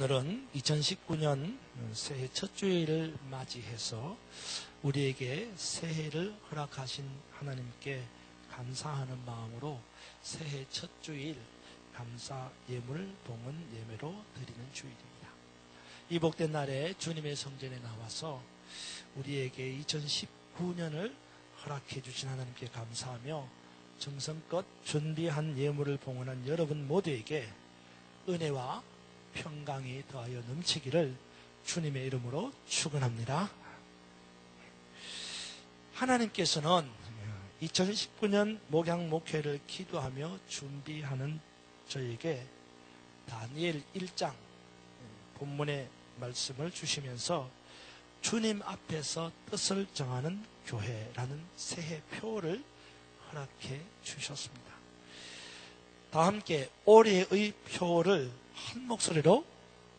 오늘은 2019년 새해 첫 주일을 맞이해서 우리에게 새해를 허락하신 하나님께 감사하는 마음으로 새해 첫 주일 감사 예물 봉헌 예매로 드리는 주일입니다. 이 복된 날에 주님의 성전에 나와서 우리에게 2019년을 허락해 주신 하나님께 감사하며 정성껏 준비한 예물을 봉헌한 여러분 모두에게 은혜와 평강이 더하여 넘치기를 주님의 이름으로 축원합니다. 하나님께서는 2019년 목양 목회를 기도하며 준비하는 저에게 다니엘 1장 본문의 말씀을 주시면서 주님 앞에서 뜻을 정하는 교회라는 새해 표를 허락해 주셨습니다. 다 함께 올해의 표를 한 목소리로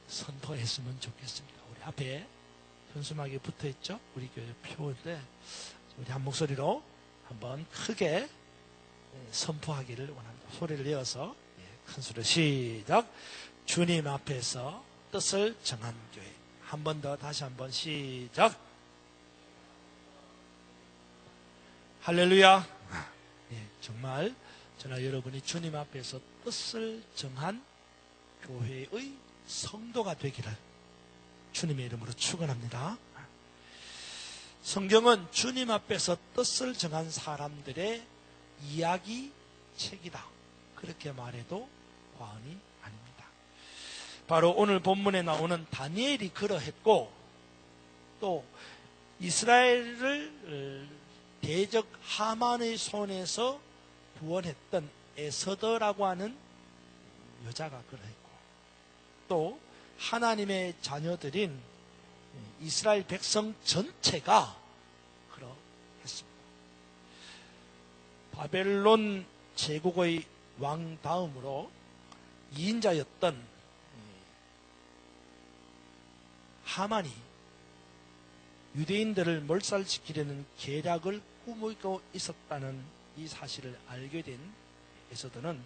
선포했으면 좋겠습니다. 우리 앞에 현수막이 붙어 있죠? 우리 교회 표인데 우리 한 목소리로 한번 크게 선포하기를 원합니다. 소리를 내어서 큰 소리로 시작. 주님 앞에서 뜻을 정한 교회. 한 번 더 다시 한 번 시작. 할렐루야. 예, 정말 저나 여러분이 주님 앞에서 뜻을 정한 교회의 성도가 되기를 주님의 이름으로 축원합니다. 성경은 주님 앞에서 뜻을 정한 사람들의 이야기 책이다. 그렇게 말해도 과언이 아닙니다. 바로 오늘 본문에 나오는 다니엘이 그러했고 또 이스라엘을 대적 하만의 손에서 구원했던 에서더라고 하는 여자가 그러했고 또 하나님의 자녀들인 이스라엘 백성 전체가 그러했습니다. 바벨론 제국의 왕 다음으로 2인자였던 하만이 유대인들을 몰살시키려는 계략을 꾸미고 있었다는 이 사실을 알게 된 에서더는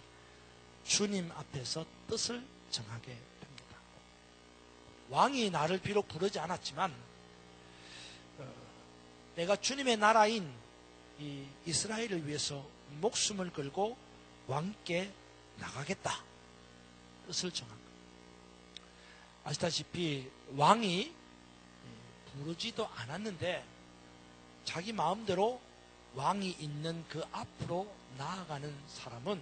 주님 앞에서 뜻을 정하게. 왕이 나를 비록 부르지 않았지만 어, 내가 주님의 나라인 이 이스라엘을 위해서 목숨을 걸고 왕께 나가겠다. 뜻을 정한 것. 아시다시피 왕이 부르지도 않았는데 자기 마음대로 왕이 있는 그 앞으로 나아가는 사람은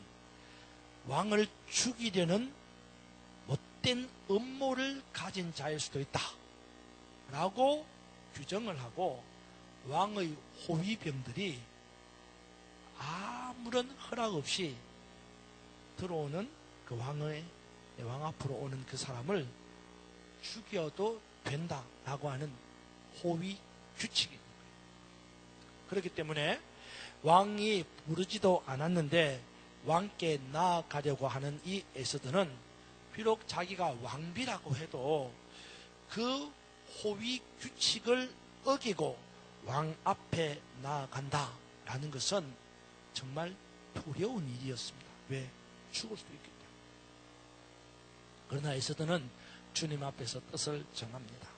왕을 죽이려는 못된 음모를 가진 자일 수도 있다. 라고 규정을 하고 왕의 호위병들이 아무런 허락 없이 들어오는 그 왕의 왕 앞으로 오는 그 사람을 죽여도 된다라고 하는 호위 거예요. 그렇기 때문에 왕이 부르지도 않았는데 왕께 나아가려고 하는 이 에서드는 비록 자기가 왕비라고 해도 그 호위 규칙을 어기고 왕 앞에 나아간다라는 것은 정말 두려운 일이었습니다. 왜? 죽을 수도 때문에. 그러나 에서드는 주님 앞에서 뜻을 정합니다.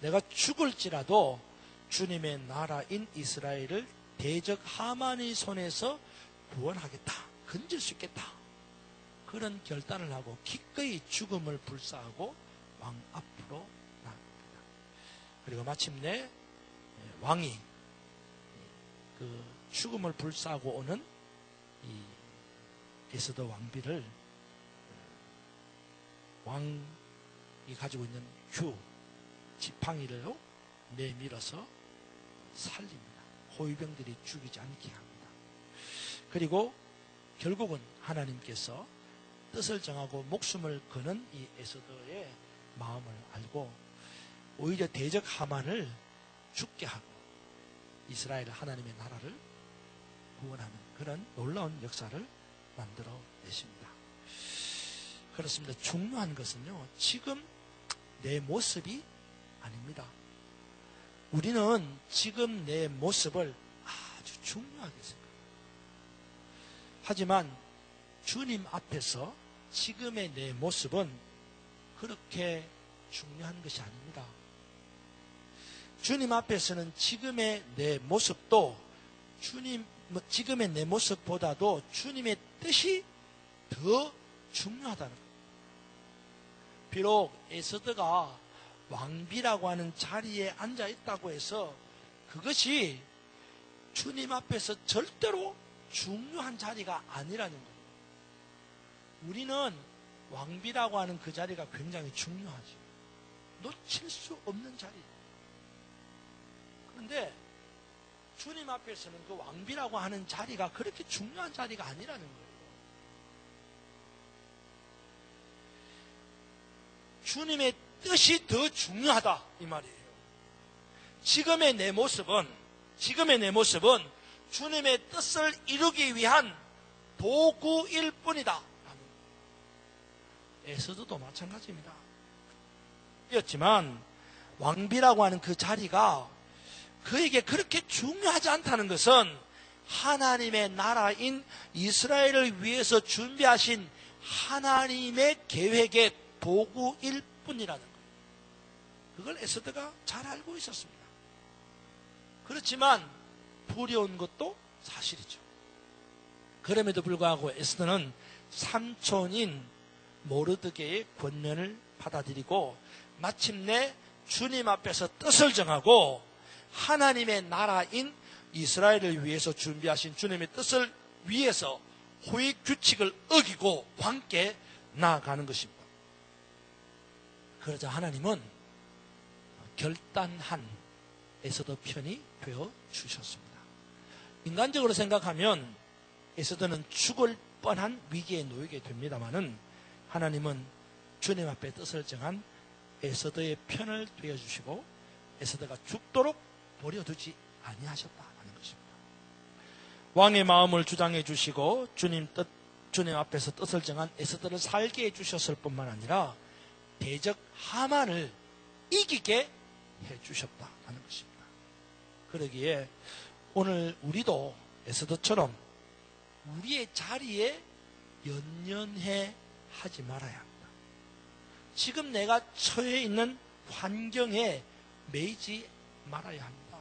내가 죽을지라도 주님의 나라인 이스라엘을 대적 하만의 손에서 구원하겠다. 건질 수 있겠다. 그런 결단을 하고 기꺼이 죽음을 불사하고 왕 앞으로 나갑니다. 그리고 마침내 왕이 그 죽음을 불사하고 오는 이 에스더 왕비를 왕이 가지고 있는 규 지팡이를 내밀어서 살립니다. 호위병들이 죽이지 않게 합니다. 그리고 결국은 하나님께서 뜻을 정하고 목숨을 거는 이 에서더의 마음을 알고 오히려 대적 하만을 죽게 하고 이스라엘 하나님의 나라를 구원하는 그런 놀라운 역사를 만들어 내십니다. 그렇습니다. 중요한 것은요, 지금 내 모습이 아닙니다. 우리는 지금 내 모습을 아주 중요하게 생각합니다. 하지만 주님 앞에서 지금의 내 모습은 그렇게 중요한 것이 아닙니다. 주님 앞에서는 지금의 내 모습도 주님 뭐 지금의 내 모습보다도 주님의 뜻이 더 중요하다는 거예요. 비록 에스더가 왕비라고 하는 자리에 앉아 있다고 해서 그것이 주님 앞에서 절대로 중요한 자리가 아니라는 거예요. 우리는 왕비라고 하는 그 자리가 굉장히 중요하지. 놓칠 수 없는 자리. 그런데 주님 앞에서는 그 왕비라고 하는 자리가 그렇게 중요한 자리가 아니라는 거예요. 주님의 뜻이 더 중요하다 이 말이에요. 지금의 내 모습은 지금의 내 모습은 주님의 뜻을 이루기 위한 도구일 뿐이다. 에서도도 마찬가지입니다. 였지만 왕비라고 하는 그 자리가 그에게 그렇게 중요하지 않다는 것은 하나님의 나라인 이스라엘을 위해서 준비하신 하나님의 계획의 도구일 뿐이라는 거예요. 그걸 에스더가 잘 알고 있었습니다. 그렇지만 두려운 것도 사실이죠. 그럼에도 불구하고 에스더는 삼촌인 모르드게의 권면을 받아들이고 마침내 주님 앞에서 뜻을 정하고 하나님의 나라인 이스라엘을 위해서 준비하신 주님의 뜻을 위해서 호의 규칙을 어기고 함께 나아가는 것입니다. 그러자 하나님은 결단한 에서더 편이 되어 주셨습니다. 인간적으로 생각하면 에서더는 죽을 뻔한 위기에 놓이게 됩니다만은 하나님은 주님 앞에 뜻을 정한 에서더의 편을 되어 주시고 에서더가 죽도록 버려두지 아니하셨다는 것입니다. 왕의 마음을 주장해 주시고 주님 뜻 주님 앞에서 뜻을 정한 에스더를 살게 해 주셨을 뿐만 아니라 대적 하만을 이기게 해 주셨다는 것입니다. 그러기에 오늘 우리도 에스더처럼 우리의 자리에 연연해 하지 말아야 합니다. 지금 내가 처해 있는 환경에 매이지 말아야 합니다.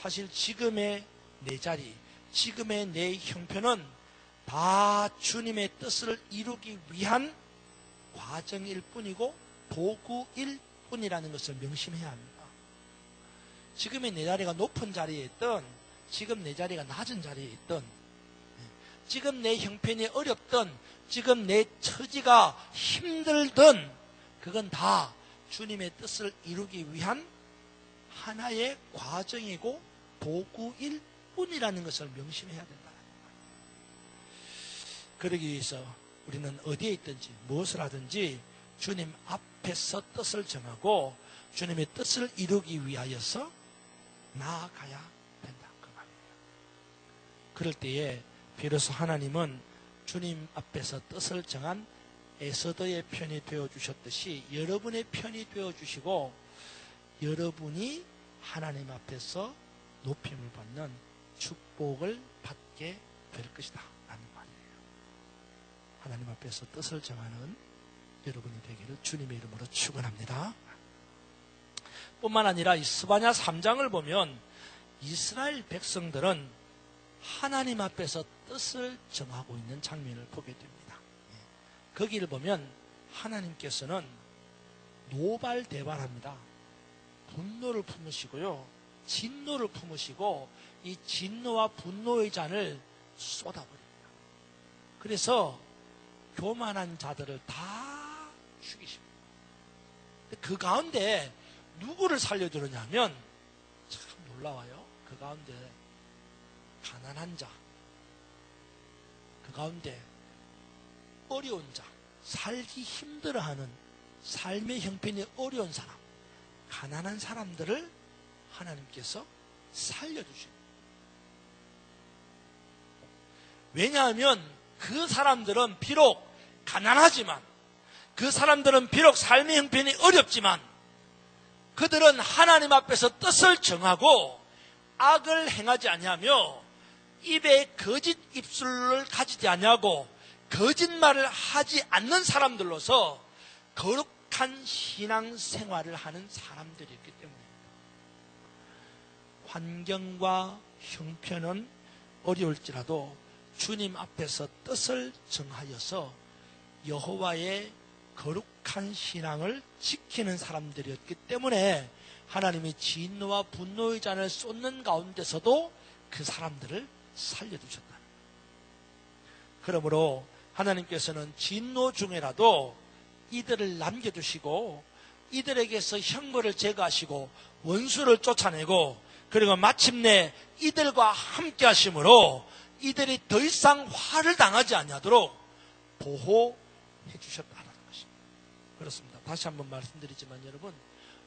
사실 지금의 내 자리, 지금의 내 형편은 다 주님의 뜻을 이루기 위한 과정일 뿐이고 도구일 뿐이라는 것을 명심해야 합니다. 지금의 내 자리가 높은 자리에 있던 지금 내 자리가 낮은 자리에 있던 지금 내 형편이 어렵던 지금 내 처지가 힘들던 그건 다 주님의 뜻을 이루기 위한 하나의 과정이고 도구일 뿐이라는 것을 명심해야 된다. 그러기 위해서 우리는 어디에 있든지 무엇을 하든지 주님 앞에서 뜻을 정하고 주님의 뜻을 이루기 위하여서 나아가야 된다. 그 말이에요. 그럴 때에 비로소 하나님은 주님 앞에서 뜻을 정한 에서더의 편이 되어 주셨듯이 여러분의 편이 되어 주시고 여러분이 하나님 앞에서 높임을 받는 축복을 받게 될 것이다. 라는 말이에요. 하나님 앞에서 뜻을 정하는 여러분이 되기를 주님의 이름으로 축원합니다. 뿐만 아니라 이 스바냐 3장을 보면 이스라엘 백성들은 하나님 앞에서 뜻을 정하고 있는 장면을 보게 됩니다. 거기를 보면 하나님께서는 노발대발합니다. 분노를 품으시고요. 진노를 품으시고 이 진노와 분노의 잔을 쏟아버립니다. 그래서 교만한 자들을 다 죽이십니다. 그 가운데 누구를 살려주느냐면 참 놀라워요. 그 가운데 가난한 자, 그 가운데 어려운 자, 살기 힘들어하는 삶의 형편이 어려운 사람, 가난한 사람들을 하나님께서 살려주십니다. 왜냐하면 그 사람들은 비록 가난하지만 그 사람들은 비록 삶의 형편이 어렵지만 그들은 하나님 앞에서 뜻을 정하고 악을 행하지 아니하며 입에 거짓 입술을 가지지 아니하고 거짓말을 하지 않는 사람들로서 거룩한 거룩한 신앙 생활을 하는 사람들이었기 때문입니다. 환경과 형편은 어려울지라도 주님 앞에서 뜻을 정하여서 여호와의 거룩한 신앙을 지키는 사람들이었기 때문에 하나님이 진노와 분노의 잔을 쏟는 가운데서도 그 사람들을 살려두셨다. 그러므로 하나님께서는 진노 중에라도 이들을 남겨두시고 이들에게서 형벌을 제거하시고 원수를 쫓아내고 그리고 마침내 이들과 함께 하심으로 이들이 더 이상 화를 당하지 아니하도록 보호해 주셨다는 것입니다. 그렇습니다. 다시 한번 말씀드리지만 여러분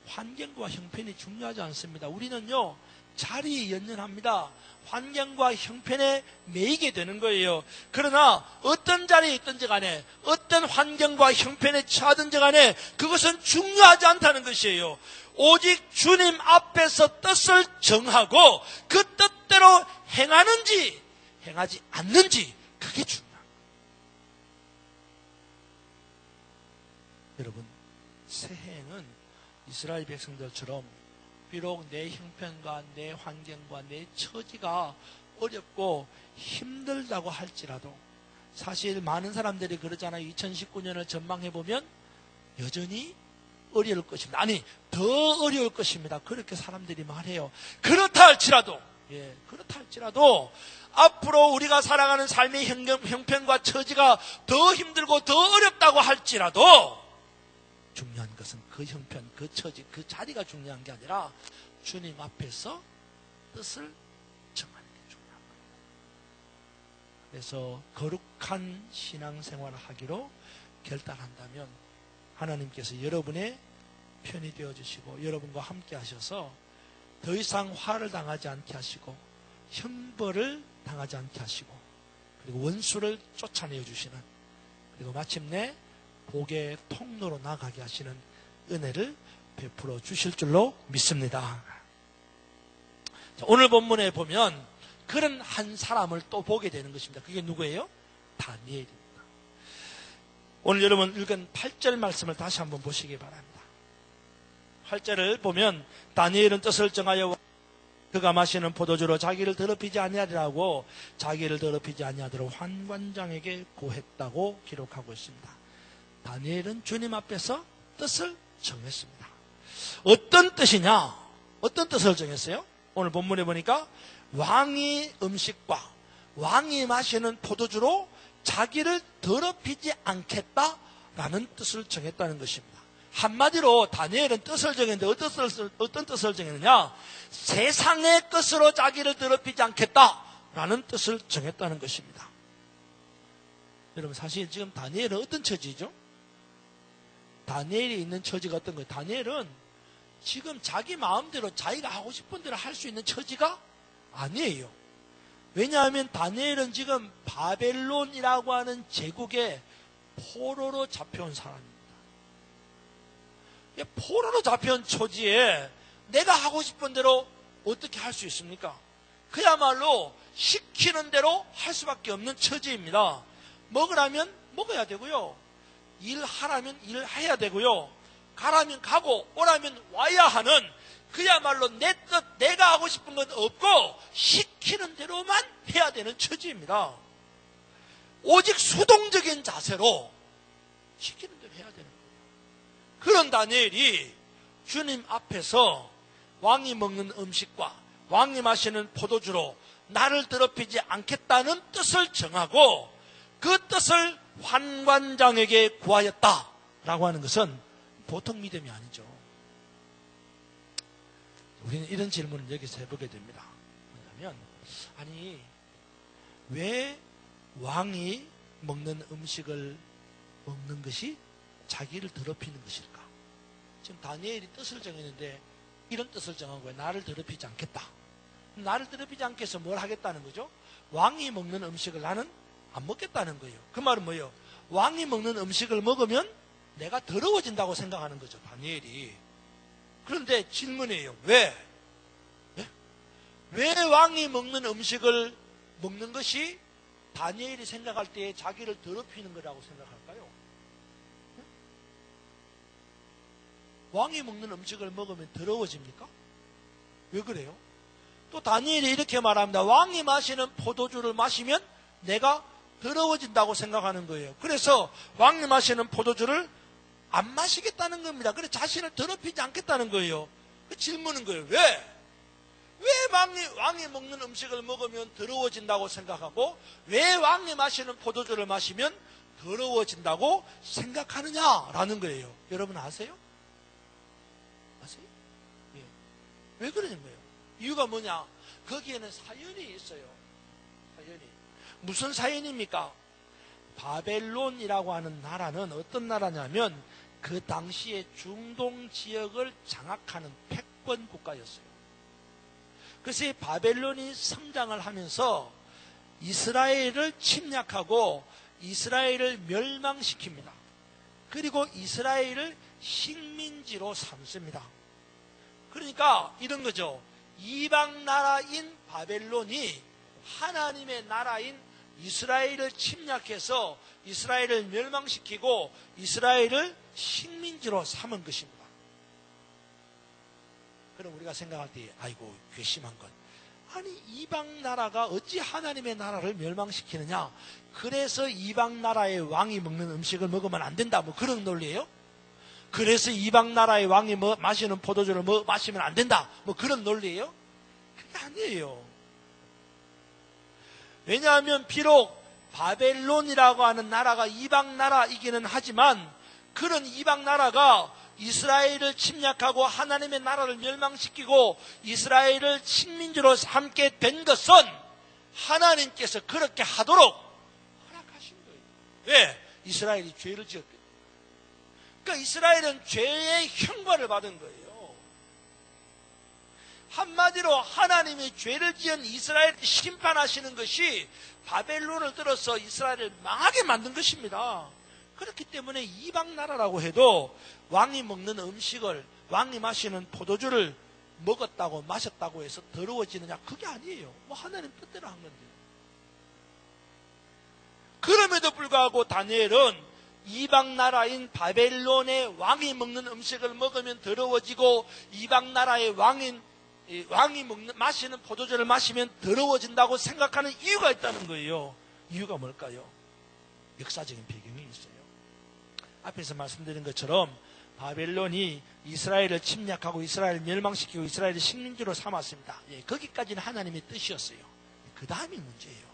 환경과 형편이 중요하지 않습니다. 우리는요 자리에 연연합니다. 환경과 형편에 매이게 되는 거예요. 그러나 어떤 자리에 있든지 간에 어떤 환경과 형편에 처하든지 간에 그것은 중요하지 않다는 것이에요. 오직 주님 앞에서 뜻을 정하고 그 뜻대로 행하는지 행하지 않는지 그게 중요합니다. 여러분 새해에는 이스라엘 백성들처럼 비록 내 형편과 내 환경과 내 처지가 어렵고 힘들다고 할지라도 사실 많은 사람들이 그러잖아요. 2019년을 전망해 보면 여전히 어려울 것입니다. 아니, 더 어려울 것입니다. 그렇게 사람들이 말해요. 그렇다 할지라도, 예, 그렇다 할지라도, 앞으로 우리가 살아가는 삶의 형편과 처지가 더 힘들고 더 어렵다고 할지라도, 중요한 것은 그 형편, 그 처지, 그 자리가 중요한 게 아니라 주님 앞에서 뜻을 정하는 게 중요한 거예요. 그래서 거룩한 신앙생활을 하기로 결단한다면 하나님께서 여러분의 편이 되어 주시고 여러분과 함께 하셔서 더 이상 화를 당하지 않게 하시고 형벌을 당하지 않게 하시고 그리고 원수를 쫓아내어 주시는 그리고 마침내 복의 통로로 나가게 하시는 은혜를 베풀어 주실 줄로 믿습니다. 오늘 본문에 보면 그런 한 사람을 또 보게 되는 것입니다. 그게 누구예요? 다니엘입니다. 오늘 여러분 읽은 8절 말씀을 다시 한번 보시기 바랍니다. 8절을 보면 다니엘은 뜻을 정하여 그가 마시는 포도주로 자기를 더럽히지 아니하리라고 자기를 더럽히지 아니하도록 환관장에게 고했다고 기록하고 있습니다. 다니엘은 주님 앞에서 뜻을 정했습니다. 어떤 뜻이냐? 어떤 뜻을 정했어요? 오늘 본문에 보니까 왕이 음식과 왕이 마시는 포도주로 자기를 더럽히지 않겠다라는 뜻을 정했다는 것입니다. 한마디로 다니엘은 뜻을 정했는데 어떤 뜻을, 어떤 뜻을 정했느냐? 세상의 뜻으로 자기를 더럽히지 않겠다라는 뜻을 정했다는 것입니다. 여러분 사실 지금 다니엘은 어떤 처지죠? 다니엘이 있는 처지가 어떤 거예요? 다니엘은 지금 자기 마음대로 자기가 하고 싶은 대로 할 수 있는 처지가 아니에요. 왜냐하면 다니엘은 지금 바벨론이라고 하는 제국의 포로로 잡혀온 사람입니다. 포로로 잡혀온 처지에 내가 하고 싶은 대로 어떻게 할 수 있습니까? 그야말로 시키는 대로 할 수밖에 없는 처지입니다. 먹으라면 먹어야 되고요. 일하라면 일해야 되고요. 가라면 가고 오라면 와야 하는 그야말로 내 뜻, 내가 하고 싶은 건 없고 시키는 대로만 해야 되는 처지입니다. 오직 수동적인 자세로 시키는 대로 해야 되는 거예요. 그런 다니엘이 주님 앞에서 왕이 먹는 음식과 왕이 마시는 포도주로 나를 더럽히지 않겠다는 뜻을 정하고 그 뜻을 환관장에게 구하였다라고 하는 것은 보통 믿음이 아니죠. 우리는 이런 질문을 여기서 해보게 됩니다. 뭐냐면, 아니, 왜 왕이 먹는 음식을 먹는 것이 자기를 더럽히는 것일까? 지금 다니엘이 뜻을 정했는데 이런 뜻을 정한 거예요. 나를 더럽히지 않겠다. 나를 더럽히지 않게 해서 뭘 하겠다는 거죠? 왕이 먹는 음식을 나는 안 먹겠다는 거예요. 그 말은 뭐예요? 왕이 먹는 음식을 먹으면 내가 더러워진다고 생각하는 거죠. 다니엘이. 그런데 질문이에요. 왜? 네? 왜 왕이 먹는 음식을 먹는 것이 다니엘이 생각할 때 자기를 더럽히는 거라고 생각할까요? 네? 왕이 먹는 음식을 먹으면 더러워집니까? 왜 그래요? 또 다니엘이 이렇게 말합니다. 왕이 마시는 포도주를 마시면 내가 더러워진다고 생각하는 거예요. 그래서 왕이 마시는 포도주를 안 마시겠다는 겁니다. 그래 자신을 더럽히지 않겠다는 거예요. 그 질문은 거예요. 왜? 왜 왕이, 왕이 먹는 음식을 먹으면 더러워진다고 생각하고 왜 왕이 마시는 포도주를 마시면 더러워진다고 생각하느냐라는 거예요. 여러분 아세요? 아세요? 예. 왜 그러는 거예요? 이유가 뭐냐? 거기에는 사연이 있어요. 무슨 사연입니까? 바벨론이라고 하는 나라는 어떤 나라냐면 그 당시에 중동 지역을 장악하는 패권 국가였어요. 그래서 이 바벨론이 성장을 하면서 이스라엘을 침략하고 이스라엘을 멸망시킵니다. 그리고 이스라엘을 식민지로 삼습니다. 그러니까 이런 거죠. 이방 나라인 바벨론이 하나님의 나라인 이스라엘을 침략해서 이스라엘을 멸망시키고 이스라엘을 식민지로 삼은 것입니다. 그럼 우리가 생각할 때, 아이고, 괘씸한 것. 아니, 이방 나라가 어찌 하나님의 나라를 멸망시키느냐? 그래서 이방 나라의 왕이 먹는 음식을 먹으면 안 된다. 뭐 그런 논리예요? 그래서 이방 나라의 왕이 뭐 마시는 포도주를 뭐 마시면 안 된다. 뭐 그런 논리예요? 그게 아니에요. 왜냐하면 비록 바벨론이라고 하는 나라가 이방 나라이기는 하지만 그런 이방 나라가 이스라엘을 침략하고 하나님의 나라를 멸망시키고 이스라엘을 식민지로 삼게 된 것은 하나님께서 그렇게 하도록 허락하신 거예요. 왜? 이스라엘이 죄를 지었거든요. 그러니까 이스라엘은 죄의 형벌을 받은 거예요. 한마디로 하나님이 죄를 지은 이스라엘 심판하시는 것이 바벨론을 들어서 이스라엘을 망하게 만든 것입니다. 그렇기 때문에 이방 나라라고 해도 왕이 먹는 음식을 왕이 마시는 포도주를 먹었다고 마셨다고 해서 더러워지느냐 그게 아니에요. 뭐 하나님 뜻대로 한 건데요. 그럼에도 불구하고 다니엘은 이방 나라인 바벨론의 왕이 먹는 음식을 먹으면 더러워지고 이방 나라의 왕인 왕이 먹는 마시는 포도주를 마시면 더러워진다고 생각하는 이유가 있다는 거예요. 이유가 뭘까요? 역사적인 배경이 있어요. 앞에서 말씀드린 것처럼 바벨론이 이스라엘을 침략하고 이스라엘을 멸망시키고 이스라엘을 식민지로 삼았습니다. 예, 거기까지는 하나님의 뜻이었어요. 그 다음이 문제예요.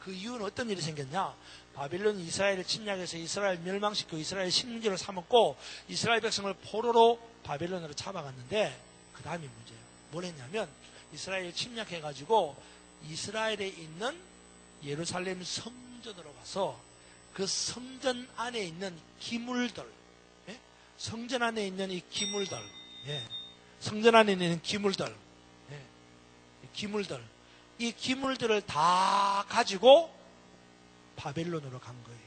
그 이유는 어떤 일이 생겼냐? 바벨론이 이스라엘을 침략해서 이스라엘 멸망시키고 이스라엘 식민지로 삼았고 이스라엘 백성을 포로로 바벨론으로 잡아갔는데 그 다음이 문제예요. 뭘 했냐면 이스라엘 침략해 가지고 이스라엘에 있는 예루살렘 성전으로 가서 그 성전 안에 있는 기물들, 예? 성전 안에 있는 이 기물들, 예? 성전 안에 있는 기물들, 예? 기물들, 이 기물들을 다 가지고 바벨론으로 간 거예요.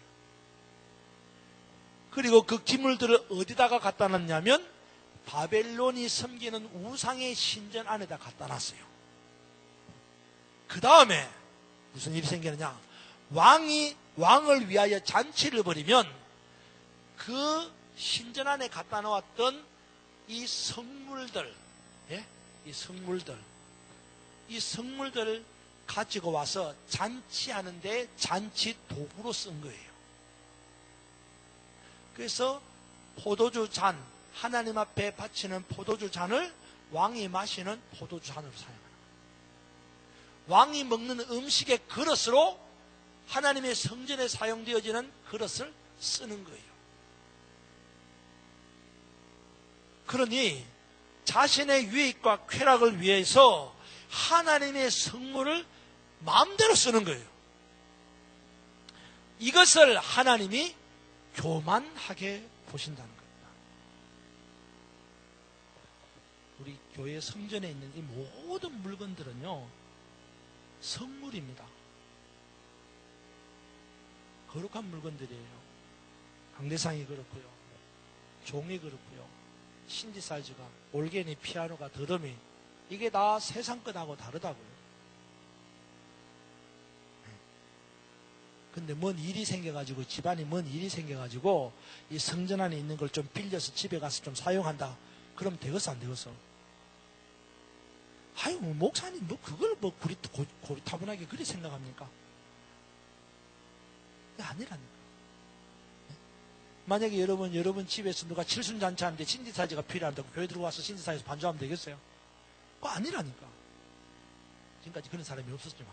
그리고 그 기물들을 어디다가 갖다 놨냐면 바벨론이 섬기는 우상의 신전 안에다 갖다 놨어요. 그 다음에 무슨 일이 생기느냐? 왕이 왕을 위하여 잔치를 벌이면 그 신전 안에 갖다 놓았던 이 성물들, 예? 이 성물들, 이 성물들을 가지고 와서 잔치하는데 잔치 도구로 쓴 거예요. 그래서 포도주 잔, 하나님 앞에 바치는 포도주 잔을 왕이 마시는 포도주 잔으로 거예요. 왕이 먹는 음식의 그릇으로 하나님의 성전에 사용되어지는 그릇을 쓰는 거예요. 그러니 자신의 유익과 쾌락을 위해서 하나님의 성물을 마음대로 쓰는 거예요. 이것을 하나님이 교만하게 보신다는 겁니다. 우리 교회 성전에 있는 이 모든 물건들은요, 성물입니다. 거룩한 물건들이에요. 강대상이 그렇고요. 종이 그렇고요. 신디사이즈가, 올게니, 피아노가, 더듬이 이게 다 세상 것하고 다르다고요. 근데 뭔 일이 생겨가지고 집안이 뭔 일이 생겨가지고 이 성전 안에 있는 걸 좀 빌려서 집에 가서 좀 사용한다. 그럼 되겠어 안 되겠어? 아유 뭐 목사님 뭐 그걸 뭐 고리, 고, 고리타분하게 그리 생각합니까? 아니라니까. 네? 만약에 여러분 여러분 집에서 누가 칠순잔치 하는데 신지사지가 필요한다고 교회 들어와서 신지사에서 반주하면 되겠어요? 그거 아니라니까. 지금까지 그런 사람이 없었지만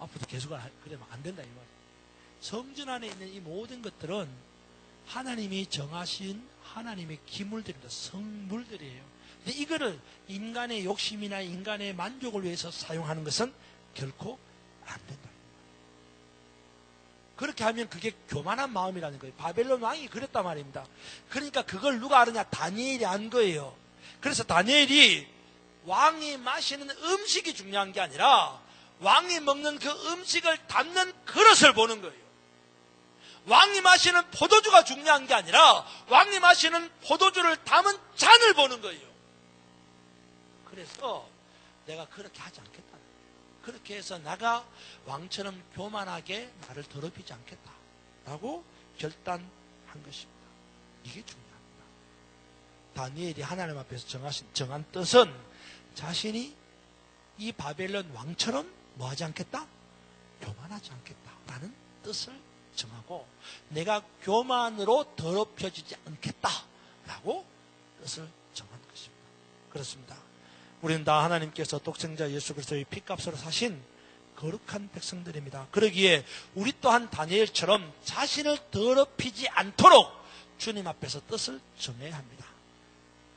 앞으로도 계속 그러면 안 된다 이 말이에요. 성전 안에 있는 이 모든 것들은 하나님이 정하신 하나님의 기물들입니다. 성물들이에요. 근데 이거를 인간의 욕심이나 인간의 만족을 위해서 사용하는 것은 결코 안 된다. 그렇게 하면 그게 교만한 마음이라는 거예요. 바벨론 왕이 그랬단 말입니다. 그러니까 그걸 누가 아느냐? 다니엘이 안 거예요. 그래서 다니엘이 왕이 마시는 음식이 중요한 게 아니라 왕이 먹는 그 음식을 담는 그릇을 보는 거예요. 왕이 마시는 포도주가 중요한 게 아니라 왕이 마시는 포도주를 담은 잔을 보는 거예요. 그래서 내가 그렇게 하지 않겠다. 그렇게 해서 나가 왕처럼 교만하게 나를 더럽히지 않겠다. 라고 결단한 것입니다. 이게 중요합니다. 다니엘이 하나님 앞에서 정하신, 정한 뜻은 자신이 이 바벨론 왕처럼 뭐 하지 않겠다? 교만하지 않겠다. 라는 뜻을 정하고 내가 교만으로 더럽혀지지 않겠다. 라고 뜻을 정한 것입니다. 그렇습니다. 우리는 다 하나님께서 독생자 예수 그리스도의 피값으로 사신 거룩한 백성들입니다. 그러기에 우리 또한 다니엘처럼 자신을 더럽히지 않도록 주님 앞에서 뜻을 정해야 합니다.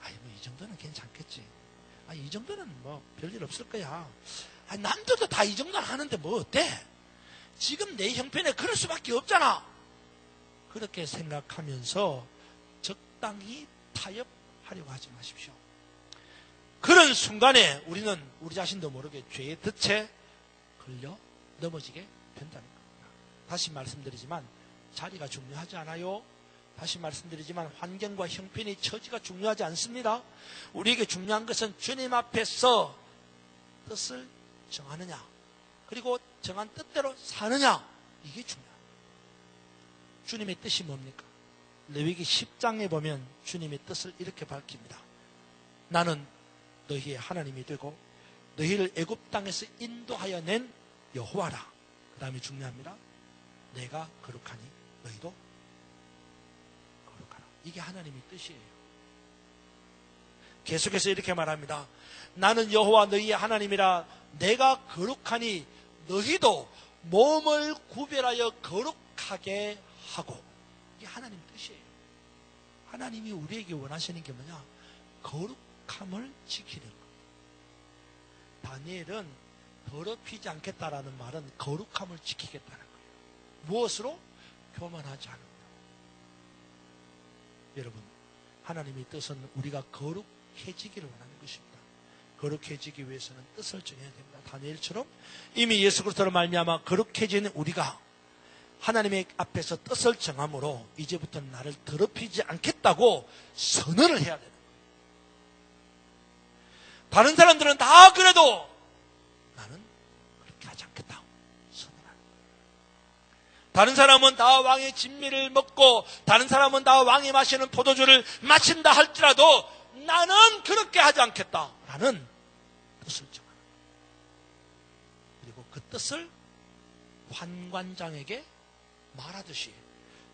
아이, 뭐, 이 정도는 괜찮겠지. 아, 이 정도는 뭐, 별일 없을 거야. 아, 남들도 다 이 정도는 하는데 뭐 어때? 지금 내 형편에 그럴 수밖에 없잖아. 그렇게 생각하면서 적당히 타협하려고 하지 마십시오. 그런 순간에 우리는 우리 자신도 모르게 죄의 덫에 걸려 넘어지게 된다는 겁니다. 다시 말씀드리지만 자리가 중요하지 않아요. 다시 말씀드리지만 환경과 형편이 처지가 중요하지 않습니다. 우리에게 중요한 것은 주님 앞에서 뜻을 정하느냐, 그리고 정한 뜻대로 사느냐, 이게 중요합니다. 주님의 뜻이 뭡니까? 레위기 10장에 보면 주님의 뜻을 이렇게 밝힙니다. 나는 너희의 하나님이 되고 너희를 애굽 땅에서 인도하여 낸 여호와라. 그 다음에 중요합니다. 내가 거룩하니 너희도 거룩하라. 이게 하나님의 뜻이에요. 계속해서 이렇게 말합니다. 나는 여호와 너희의 하나님이라 내가 거룩하니 너희도 몸을 구별하여 거룩하게 하고 이게 하나님 뜻이에요. 하나님이 우리에게 원하시는 게 뭐냐? 거룩함을 지키는 것. 다니엘은 더럽히지 않겠다라는 말은 거룩함을 지키겠다는 거예요. 무엇으로? 교만하지 않는다. 여러분, 하나님의 뜻은 우리가 거룩해지기를 원하는 것입니다. 거룩해지기 위해서는 뜻을 정해야 됩니다. 다니엘처럼 이미 예수 그리스도로 말미암아 거룩해진 우리가 하나님의 앞에서 뜻을 정함으로 이제부터 나를 더럽히지 않겠다고 선언을 해야 되는 거예요. 다른 사람들은 다 그래도 나는 그렇게 하지 않겠다. 선언하는 거예요. 다른 사람은 다 왕의 진미를 먹고 다른 사람은 다 왕이 마시는 포도주를 마신다 할지라도 나는 그렇게 하지 않겠다. 라는 뜻을 정하는. 그리고 그 뜻을 환관장에게 말하듯이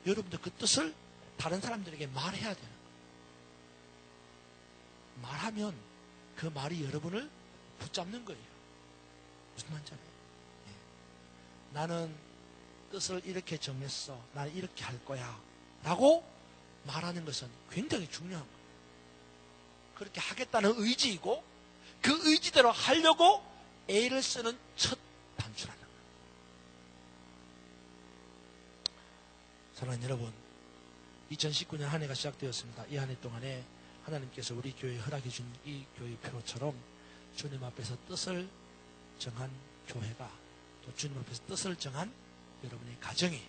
여러분도 그 뜻을 다른 사람들에게 말해야 되는 거예요. 말하면 그 말이 여러분을 붙잡는 거예요. 무슨 말인지 알아요? 예. 나는 뜻을 이렇게 정했어. 나는 이렇게 할 거야. 라고 말하는 것은 굉장히 중요한 거예요. 그렇게 하겠다는 의지이고 그 의지대로 하려고 애를 쓰는 첫 단추라는 거예요. 사랑하는 여러분, 2019년 한 해가 시작되었습니다. 이 한 해 동안에 하나님께서 우리 교회에 허락해 준 이 교회 표처럼 주님 앞에서 뜻을 정한 교회가 또 주님 앞에서 뜻을 정한 여러분의 가정이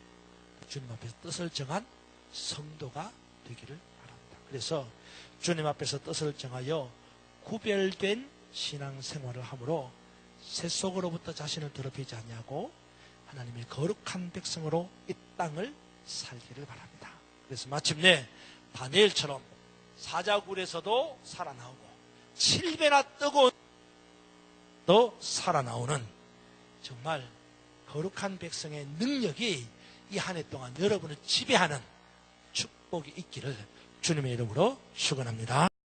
주님 앞에서 뜻을 정한 성도가 되기를. 그래서 주님 앞에서 뜻을 정하여 구별된 신앙 생활을 함으로 세속으로부터 자신을 더럽히지 않냐고 하나님의 거룩한 백성으로 이 땅을 살기를 바랍니다. 그래서 마침내 다니엘처럼 사자굴에서도 살아나오고 7배나 뜨거운 또 살아나오는 정말 거룩한 백성의 능력이 이 한 해 동안 여러분을 지배하는 축복이 있기를 주님의 이름으로 축원합니다.